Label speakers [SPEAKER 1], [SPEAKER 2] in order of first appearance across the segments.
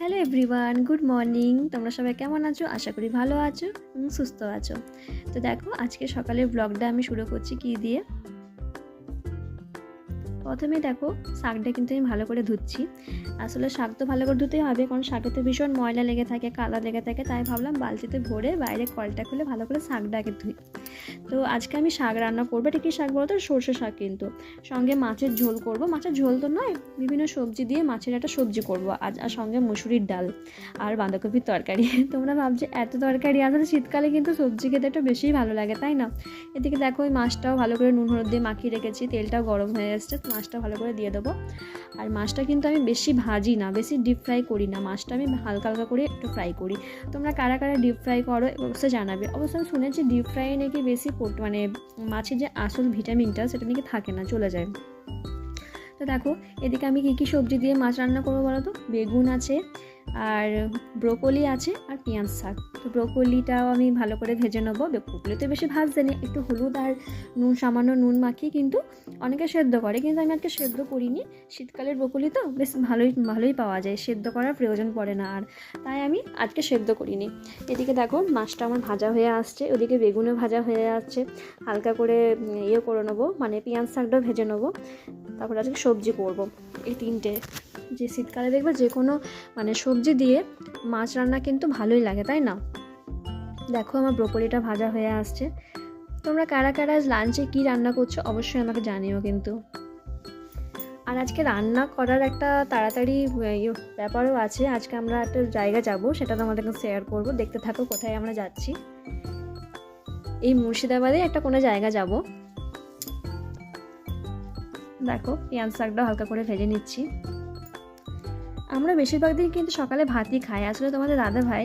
[SPEAKER 1] Hello everyone good morning তোমরা সবাই কেমন আছো? আশা করি ভালো আছো এবং সুস্থ আছো। তো দেখো, আজকে সকালের ব্লগটা আমি শুরু করছি কী দিয়ে? প্রথমে দেখো শাকটা কিন্তু আমি ভালো করে ধুচ্ছি। আসলে শাক তো ভালো করে ধুতেই হবে, কারণ শাকে তো ভীষণ ময়লা লেগে থাকে, কাদা লেগে থাকে, তাই ভাবলাম বালতিতে ভরে বাইরে কলটা খুলে ভালো করে শাকটাকে ধুই। তো আজকে আমি শাক রান্না করব, এটা কি শাক বলতো? সর্ষে শাক কিন্তু। সঙ্গে মাছের ঝোল করব। মাছের ঝোল তো নয়, বিভিন্ন সবজি দিয়ে মাছের একটা সবজি করব আজ, আর সঙ্গে মুসুরির ডাল আর বাঁধাকপির তরকারি। তোমরা ভাবছ এত তরকারি, আসলে শীতকালে কিন্তু সবজি খেতে একটু বেশিই ভালো লাগে, তাই না? এদিকে দেখো ওই মাছটাও ভালো করে নুন হলুদ দিয়ে মাখিয়ে রেখেছি, তেলটাও গরম হয়ে তো মাছটা ভালো করে দিয়ে দেবো। আর মাছটা কিন্তু আমি বেশি ভাজি না, বেশি ডিপ ফ্রাই করি না। মাছটা আমি হালকা হালকা করে একটু ফ্রাই করি। তোমরা কারা কারা ডিপ ফ্রাই করো অবশ্যই জানাবে। অবশ্য আমি শুনেছি ডিপ ফ্রাই নাকি বেশি মানে মাছের যে আসল ভিটামিনটা সেটা নাকি থাকে না, চলে যায়। তো দেখো, এদিকে আমি কি কি সবজি দিয়ে মাছ রান্না করব বলো তো? বেগুন আছে আর ব্রোকলি আছে আর পেঁয়াজ শাক। তো ব্রোকলিটাও আমি ভালো করে ভেজে নেব। ব্রোকলিতে বেশি ভাজতে নেই, একটু হলুদ আর নুন, সামান্য নুন মাখিয়ে কিন্তু অনেকে সেদ্ধ করে। কিন্তু আমি আজকে সেদ্ধ করিনি। শীতকালের ব্রোকলি তো বেশ ভালোই ভালোই পাওয়া যায়। সেদ্ধ করার প্রয়োজন পড়ে না আর তাই আমি আজকে সেদ্ধ করিনি। এদিকে দেখো মাছটা আমার ভাজা হয়ে আসছে, ওদিকে বেগুনও ভাজা হয়ে যাচ্ছে হালকা করে ইয়ে করে নেব মানে পেঁয়াজ শাকটাও ভেজে নেব। তারপরে আজকে সবজি করব, এই তিনটে। যে শীতকালে দেখবে যে কোনো মানে সবজি দিয়ে মাছ রান্না কিন্তু ভালোই লাগে, তাই না? দেখো আমার ব্রোকলিটা ভাজা হয়ে আসছে। তোমরা কারা কারা আজ লাঞ্চে কী রান্না করছ অবশ্যই আমাকে জানিও কিন্তু। আর আজকে রান্না করার একটা তাড়াতাড়ি ইয়ে ব্যাপারও আছে। আজকে আমরা একটা জায়গা যাব, সেটা তোমাদেরকে শেয়ার করব। দেখতে থাকো কোথায় আমরা যাচ্ছি। এই মুর্শিদাবাদে একটা কোনো জায়গা যাব। দেখো পেঁয়াজ শাকটা হালকা করে ভেজে নিচ্ছি। আমরা বেশিরভাগ দিন কিন্তু সকালে ভাতই খাই। আসলে তোমাদের দাদা ভাই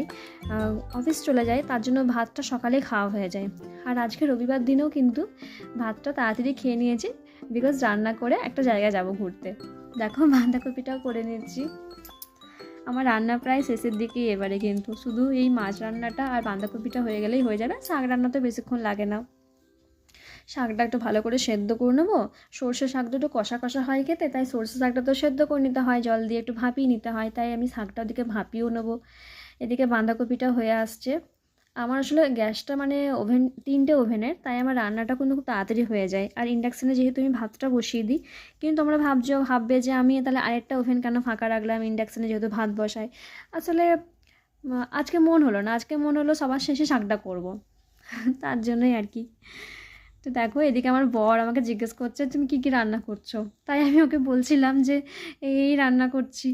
[SPEAKER 1] অফিস চলে যায়, তার জন্য ভাতটা সকালে খাওয়া হয়ে যায়। আর আজকে রবিবার দিনেও কিন্তু ভাতটা তাড়াতাড়ি খেয়ে নিয়েছি বিকজ রান্না করে একটা জায়গায় যাব ঘুরতে। দেখো, বাঁধাকপিটাও করে নিচ্ছি আমার রান্না প্রায় শেষের দিকেই এবারে কিন্তু। শুধু এই মাছ রান্নাটা আর বাঁধাকপিটা হয়ে গেলেই হয়ে যাবে, শাক রান্না তো বেশিক্ষণ লাগে না। শাকটা একটু ভালো করে সেদ্ধ করে নেব। সর্ষে শাক দুটো কষা কষা হয় খেতে তাই সর্ষে শাকটা তো সেদ্ধ করে নিতে হয়, জল দিয়ে একটু ভাপিয়ে নিতে হয়, তাই আমি শাকটা ওদিকে ভাপিয়েও নেব। এদিকে বাঁধাকপিটা হয়ে আসছে। আমার আসলে গ্যাসটা মানে ওভেন, তিনটে ওভেনের, তাই আমার রান্নাটা কিন্তু খুব তাড়াতাড়ি হয়ে যায়। আর ইন্ডাকশানে যেহেতু আমি ভাতটা বসিয়ে দিই, কিন্তু তোমরা ভাবছ, ভাববে যে আমি তাহলে আরেকটা ওভেন কেন ফাঁকা রাখলাম? ইন্ডাকশানে যেহেতু ভাত বসাই আসলে আজকে মন হলো না, আজকে মন হলো সবার শেষে শাকটা করব। তার জন্যই আর কি। তো দেখো, এদিকে আমার বর আমাকে জিজ্ঞেস করছে, তুমি কী কী রান্না করছ? তাই আমি ওকে বলছিলাম যে, এই রান্না করছি।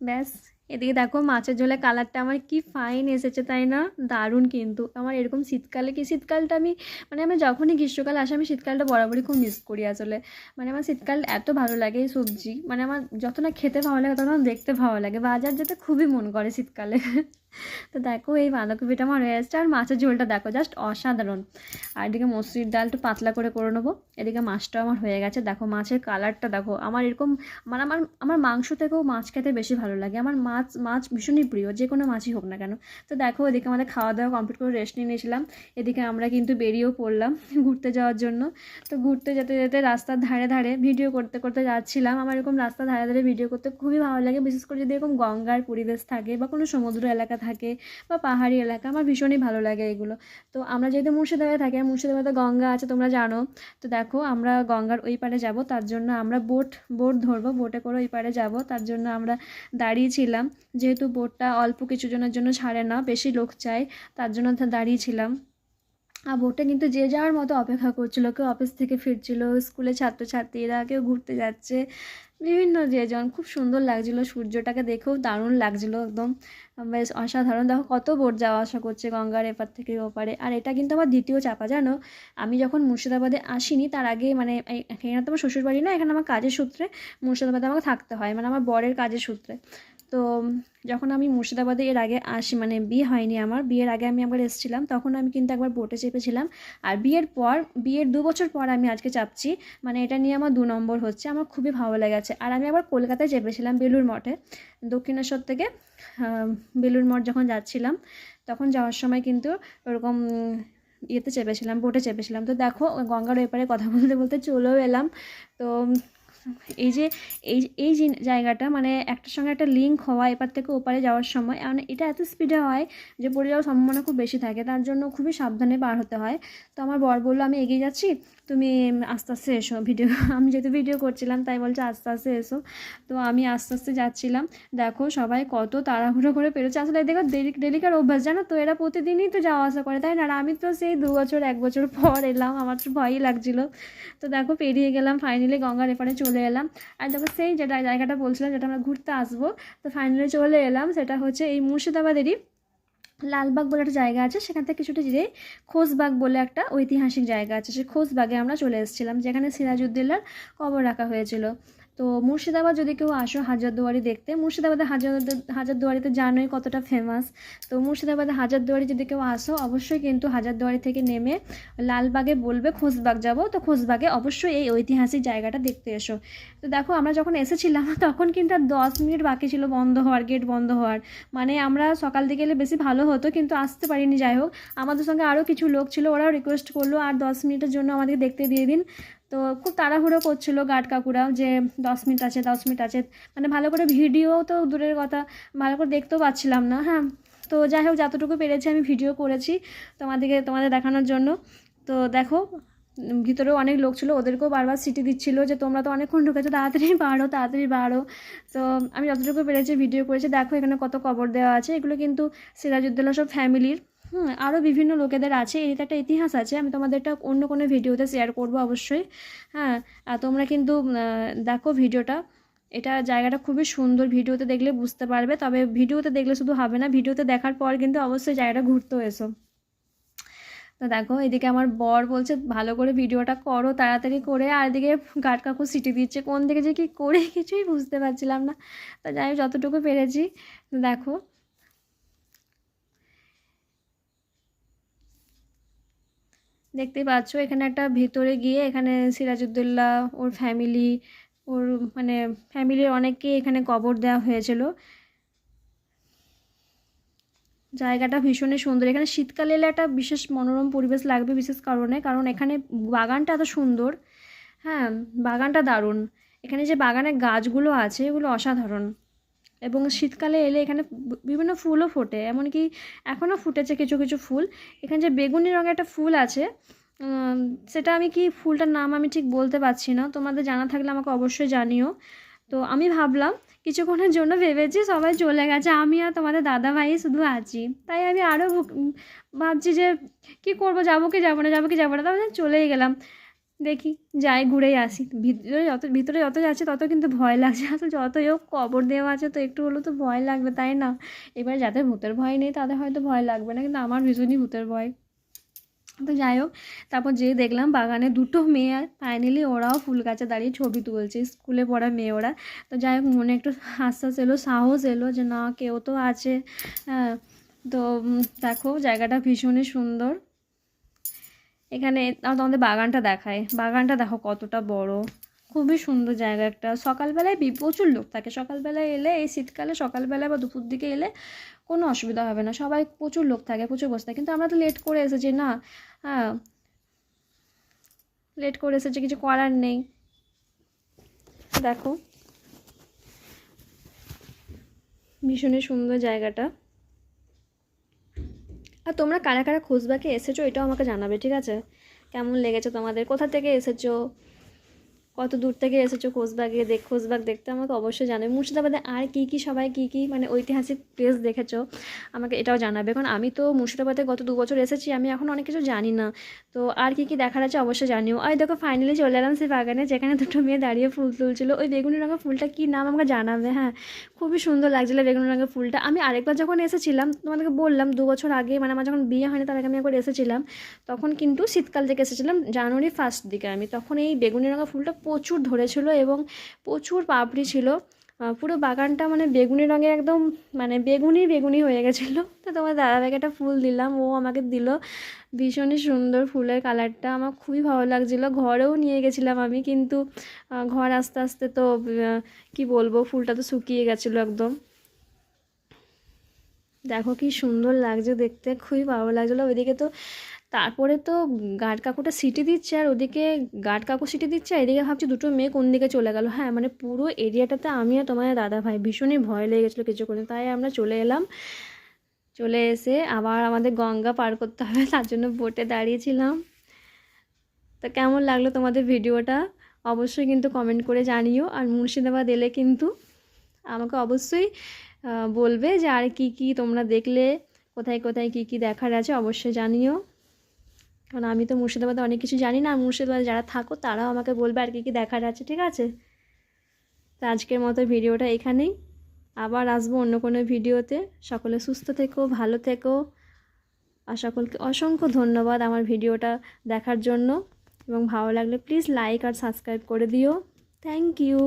[SPEAKER 1] ব্যাস, এদিকে দেখো, মাছের ঝোলে কালারটা আমার কি ফাইন এসেছে তাই না? দারুণ কিন্তু। আমার এরকম শীতকালে, কি শীতকালটা আমি মানে আমি যখনই গ্রীষ্মকাল আসে, আমি শীতকালটা বরাবরই খুব মিস করি আসলে। মানে আমার শীতকাল এত ভালো লাগে এই সবজি। মানে আমার যত না খেতে ভালো লাগে, তত না দেখতে ভালো লাগে। বাজার যেতে খুবই মন করে শীতকালে। তো দেখো এই বাঁধাকপিটা আমার হয়ে আসছে আর মাছের ঝোলটা দেখো জাস্ট অসাধারণ। আর এদিকে মসুরির ডাল একটু পাতলা করে করে নেব। এদিকে মাছটাও আমার হয়ে গেছে। দেখো মাছের কালারটা দেখো, আমার এরকম মানে আমার আমার মাংস থেকেও মাছ খেতে বেশি ভালো লাগে। আমার মাছ মাছ ভীষণই প্রিয়, যে কোনো মাছই হোক না কেন। তো দেখো এদিকে আমাদের খাওয়া দাওয়া কমপ্লিট করে রেস্ট নিয়ে নিয়েছিলাম। এদিকে আমরা কিন্তু বেরিয়েও পড়লাম ঘুরতে যাওয়ার জন্য। তো ঘুরতে যেতে যেতে রাস্তার ধারে ধারে ভিডিও করতে করতে যাচ্ছিলাম। আমার এরকম রাস্তার ধারে ধারে ভিডিও করতে খুবই ভালো লাগে। বিশেষ করে যদি এরকম গঙ্গার পরিবেশ থাকে বা কোনো সমুদ্র এলাকা থাকে বা পাহাড়ি এলাকা, আমার ভীষণই ভালো লাগে এগুলো। তো আমরা যেহেতু মুর্শিদাবাদে থাকি, আর মুর্শিদাবাদে গঙ্গা আছে, তোমরা জানো। তো দেখো, আমরা গঙ্গার ওই পারে যাব, তার জন্য আমরা বোট বোট ধরবো, বোটে করে ওই পারে যাব, তার জন্য আমরা দাঁড়িয়েছিলাম। যেহেতু বোটটা অল্প কিছু জনের জন্য ছাড়ে না, বেশি লোক চায়, তার জন্য দাঁড়িয়েছিলাম। আর বোটে কিন্তু যে যাওয়ার মতো অপেক্ষা করছিল, কেউ অফিস থেকে ফিরছিল স্কুলে ছাত্রছাত্রীরা, কেউ ঘুরতে যাচ্ছে। বিভিন্ন যেজন খুব সুন্দর লাগছিল সূর্যটাকে দেখেও দারুণ লাগছিল একদম। বেশ অসাধারণ। দেখো কত বোট যাওয়া আসা করছে গঙ্গার এপার থেকে ওপারে। আর এটা কিন্তু আমার দ্বিতীয় চাপা, জানো? আমি যখন মুর্শিদাবাদে আসিনি, তার আগে মানে এখানে তো আমার শ্বশুরবাড়ি না, এখানে আমার কাজের সূত্রে মুর্শিদাবাদে আমাকে থাকতে হয় মানে আমার বরের কাজের সূত্রে। তো যখন আমি মুর্শিদাবাদে এর আগে আসি মানে বিয়ে হয়নি আমার, বিয়ের আগে আমি একবার এসেছিলাম, তখন আমি কিন্তু একবার বোটে চেপেছিলাম। আর বিয়ের পর, বিয়ের দু বছর পর আমি আজকে চাপছি মানে এটা নিয়ে আমার দু নম্বর হচ্ছে, আমার খুবই ভালো লেগেছে। আর আমি আবার কলকাতায় চেপেছিলাম বেলুর মঠে, দক্ষিণেশ্বর থেকে বেলুর মঠ যখন যাচ্ছিলাম, তখন যাওয়ার সময় কিন্তু ওরকম ইয়েতে চেপেছিলাম বোটে চেপেছিলাম। তো দেখো, গঙ্গার ওপারে কথা বলতে বলতে চলেও এলাম। তো এই যে, এই এই জায়গাটা মানে একটার সঙ্গে একটা লিঙ্ক হওয়া এপার থেকে ওপারে যাওয়ার সময় মানে এটা এত স্পিডে হয় যে পড়ে যাওয়ার সম্ভাবনা খুব বেশি থাকে। তার জন্য খুবই সাবধানে পার হতে হয়। তো আমার বর বলল, আমি এগিয়ে যাচ্ছি, তুমি আস্তে আস্তে এসো ভিডিও আমি যেহেতু ভিডিও করছিলাম, তাই বলছে আস্তে আস্তে এসো। তো আমি আস্তে আস্তে যাচ্ছিলাম। দেখো সবাই কত তাড়াহুড়ো করে পেরোচ্ছে। আসলে দেখো ডেলি ডেলিকার অভ্যাস জানো তো? এরা প্রতিদিনই তো যাওয়া আসা করে, তাই না? আর আমি তো সেই দু বছর, এক বছর পর এলাম, আমার তো ভয়ই লাগছিল। তো দেখো পেরিয়ে গেলাম ফাইনালি গঙ্গার এপারে চলে এলাম। আর দেখো সেই যেটা জায়গাটা বলছিলাম যেটা আমরা ঘুরতে আসব, তো ফাইনালি চলে এলাম। সেটা হচ্ছে এই মুর্শিদাবাদেরই লালবাগ বলে একটা জায়গা আছে। সেখান থেকে কিছুটা যেয়ে খোসবাগ বলে একটা ঐতিহাসিক জায়গা আছে। সে খোসবাগে আমরা চলে এসেছিলাম, যেখানে সিরাজউদ্দৌলার কবর রাখা হয়েছিল। তো মুর্শিদাবাদ যদি কেউ আসো হাজারদুয়ারি দেখতে মুর্শিদাবাদে হাজার হাজারদুয়ারিতে জানোই কতটা ফেমাস তো মুর্শিদাবাদে হাজারদুয়ারি যদি কেউ আসো, অবশ্যই কিন্তু হাজারদুয়ারি থেকে নেমে লালবাগে বলবে খোসবাগ যাব। তো খোসবাগে অবশ্যই এই ঐতিহাসিক জায়গাটা দেখতে এসো। তো দেখো, আমরা যখন এসেছিলাম, তখন কিন্তু আর দশ মিনিট বাকি ছিল বন্ধ হওয়ার গেট বন্ধ হওয়ার। মানে আমরা সকাল দিকে এলে বেশি ভালো হতো, কিন্তু আসতে পারিনি। যাই হোক, আমাদের সঙ্গে আরও কিছু লোক ছিল, ওরাও রিকোয়েস্ট করল, আর দশ মিনিটের জন্য আমাদেরকে দেখতে দিয়ে দিন। তো খুব তাড়াহুড়ো করছিল গার্ড কাকুরা যে, দশ মিনিট আছে, দশ মিনিট আছে। মানে ভালো করে ভিডিও তো দূরের কথা, ভালো করে দেখতেও পাচ্ছিলাম না হ্যাঁ। তো যাই হোক, যতটুকু পেরেছি আমি ভিডিও করেছি তোমাদেরকে, তোমাদের দেখানোর জন্য। তো দেখো, ভিতরেও অনেক লোক ছিল, ওদেরকেও বারবার সিটি দিচ্ছিল যে, তোমরা তো অনেকক্ষণ ঢুকেছো, তাড়াতাড়ি বাড়ো তাড়াতাড়ি বাড়ো। তো আমি যতটুকু পেরেছি, ভিডিও করেছি। দেখো, এখানে কত কবর দেওয়া আছে। এগুলো কিন্তু সিরাজউদ্দৌলা সব ফ্যামিলির হুম আরও বিভিন্ন লোকেদের আছে, এর একটা ইতিহাস আছে, আমি তোমাদের একটা অন্য কোনো ভিডিওতে শেয়ার করব অবশ্যই। হ্যাঁ আর তোমরা কিন্তু দেখো ভিডিওটা। এটা জায়গাটা খুবই সুন্দর, ভিডিওতে দেখলে বুঝতে পারবে, তবে ভিডিওতে দেখলে শুধু হবে না, ভিডিওতে দেখার পর কিন্তু অবশ্যই জায়গাটা ঘুরতেও এসো। তো দেখো, এদিকে আমার বর বলছে, ভালো করে ভিডিওটা করো, তাড়াতাড়ি করে। আর এদিকে গার্ড কাকু সিটি দিচ্ছে, কোন দিকে যে কি করে? কিছুই বুঝতে পারছিলাম না। তো যাই যতটুকু পেরেছি, দেখো। দেখতেই পাচ্ছ, এখানে একটা ভেতরে গিয়ে এখানে সিরাজউদ্দৌলা, ওর ফ্যামিলি ওর মানে ফ্যামিলির অনেককে এখানে কবর দেওয়া হয়েছিল। জায়গাটা ভীষণই সুন্দর। এখানে শীতকালে এলে একটা বিশেষ মনোরম পরিবেশ লাগবে বিশেষ কারণে, কারণ এখানে বাগানটা এত সুন্দর। হ্যাঁ বাগানটা দারুণ। এখানে যে বাগানের গাছগুলো আছে, এগুলো অসাধারণ। এবং শীতকালে এলে এখানে বিভিন্ন ফুলও ফোটে। এমনকি এখনও ফুটেছে কিছু কিছু ফুল। এখানে যে বেগুনি রঙের একটা ফুল আছে সেটা আমি কি ফুলটার নাম আমি ঠিক বলতে পারছি না। তোমাদের জানা থাকলে আমাকে অবশ্যই জানিও। তো আমি ভাবলাম, কিছুক্ষণের জন্য ভেবেছি সবাই চলে গেছে, আমি আর তোমাদের দাদা ভাই শুধু আছি। তাই আমি আরও ভাবছি যে কি করব, যাব কি যাব না, যাব কি যাব না, তারপরে চলেই গেলাম। দেখি, যাই ঘুরেই আসি। ভিতরে যত ভিতরে যত যাচ্ছে তত কিন্তু ভয় লাগছে। আসলে যতই হোক কবর দেওয়া আছে তো একটু হলেও তো ভয় লাগবে, তাই না? এবার যাদের ভূতের ভয় নেই তাদের হয়তো ভয় লাগবে না, কিন্তু আমার ভীষণই ভূতের ভয়। তো যাই হোক, তারপর যেয়ে দেখলাম বাগানে দুটো মেয়ে ফাইনালি ওরাও ফুল গাছে দাঁড়িয়ে ছবি তুলছে, স্কুলে পড়া মেয়ে ওরা তো যাই হোক, মনে একটু আশ্বাস এলো, সাহস এলো যে না, কেউ তো আছে। হ্যাঁ তো দেখো, জায়গাটা ভীষণই সুন্দর। এখানে তোমাদের বাগানটা দেখায় বাগানটা দেখো কতটা বড়। খুবই সুন্দর জায়গা একটা। সকালবেলায় বি- প্রচুর লোক থাকে। সকালবেলায় এলে, এই শীতকালে সকালবেলায় বা দুপুর দিকে এলে কোনো অসুবিধা হবে না। সবাই প্রচুর লোক থাকে, প্রচুর বসে থাকে। কিন্তু আমরা তো লেট করে এসেছি না। হ্যাঁ। লেট করে এসেছি, কিছু করার নেই। দেখো। ভীষণই সুন্দর জায়গাটা। আর তোমরা কারা কারা খুশবাকে এসেছ, এটাও আমাকে জানাবে, ঠিক আছে? কেমন লেগেছে তোমাদের? কোথা থেকে এসেছ? কত দূর থেকে এসেছ খোঁজবাগে দেখ খোঁজবাগ দেখতে আমাকে অবশ্যই জানাবে। মুর্শিদাবাদে আর কী কী, সবাই কী কী মানে ঐতিহাসিক প্লেস দেখেছ? আমাকে এটাও জানাবে। কারণ আমি তো মুর্শিদাবাদে গত দু বছর এসেছি, আমি এখন অনেক কিছু জানি না। তো আর কী কী দেখার আছে অবশ্যই জানিও। আর দেখো ফাইনালি চলে এলাম সেই বাগানে, যেখানে দুটো মেয়ে দাঁড়িয়ে ফুল তুলছিল। ওই বেগুনি রঙের ফুলটা কী নাম আমাকে জানাবে? হ্যাঁ খুবই সুন্দর লাগছিল বেগুনি রঙের ফুলটা। আমি আরেকবার যখন এসেছিলাম, তোমাদেরকে বললাম দু বছর আগে মানে আমার যখন বিয়ে হয়নি, তার আগে আমি একবার এসেছিলাম। তখন কিন্তু শীতকাল থেকে এসেছিলাম জানুয়ারি ফার্স্ট দিকে আমি। তখন এই বেগুনি রঙের ফুলটা প্রচুর ধরেছিল এবং প্রচুর পাপড়ি ছিল। পুরো বাগানটা মানে বেগুনি রঙে একদম মানে বেগুনি বেগুনি হয়ে গেছিল। তো তোমার দাদা দাদাভাইকে একটা ফুল দিলাম, ও আমাকে দিল। ভীষণই সুন্দর ফুলের কালারটা, আমার খুবই ভালো লাগছিল। ঘরেও নিয়ে গেছিলাম আমি, কিন্তু ঘর আস্তে আস্তে তো কি বলব, ফুলটা তো শুকিয়ে গেছিল একদম। দেখো কি সুন্দর লাগছে দেখতে, খুবই ভালো লাগছিল। ওইদিকে তো তারপরে তো গার্ড কাকুটা সিটি দিচ্ছে আর ওদিকে গার্ড কাকু সিটি দিচ্ছে, আর এদিকে ভাবছি দুটো মেয়ে কোন দিকে চলে গেল। হ্যাঁ মানে পুরো এরিয়াটাতে আমি আর তোমার দাদা ভাই ভীষণই ভয় লেগে গেছিল কিছু করে তাই আমরা চলে এলাম। চলে এসে আবার আমাদের গঙ্গা পার করতে হবে, তার জন্য বোটে দাঁড়িয়েছিলাম। তো কেমন লাগল তোমাদের ভিডিওটা? অবশ্যই কিন্তু কমেন্ট করে জানিও, আর মুর্শিদাবাদ এলে কিন্তু আমাকে অবশ্যই বলবে যে আর কি কি তোমরা দেখলে, কোথায় কোথায় কি কি দেখার আছে, অবশ্যই জানিও। কারণ আমি তো মুর্শিদাবাদে অনেক কিছু জানি না। মুর্শিদাবাদে যারা থাকো, তারাও আমাকে বলবে আর কি কি দেখার আছে, ঠিক আছে? তো আজকের মতো ভিডিওটা এখানেই। আবার আসব অন্য কোনো ভিডিওতে। সকলে সুস্থ থেকো, ভালো থেকো। আর সকলকে অসংখ্য ধন্যবাদ আমার ভিডিওটা দেখার জন্য। এবং ভালো লাগলে প্লিজ লাইক আর সাবস্ক্রাইব করে দিও। Thank you.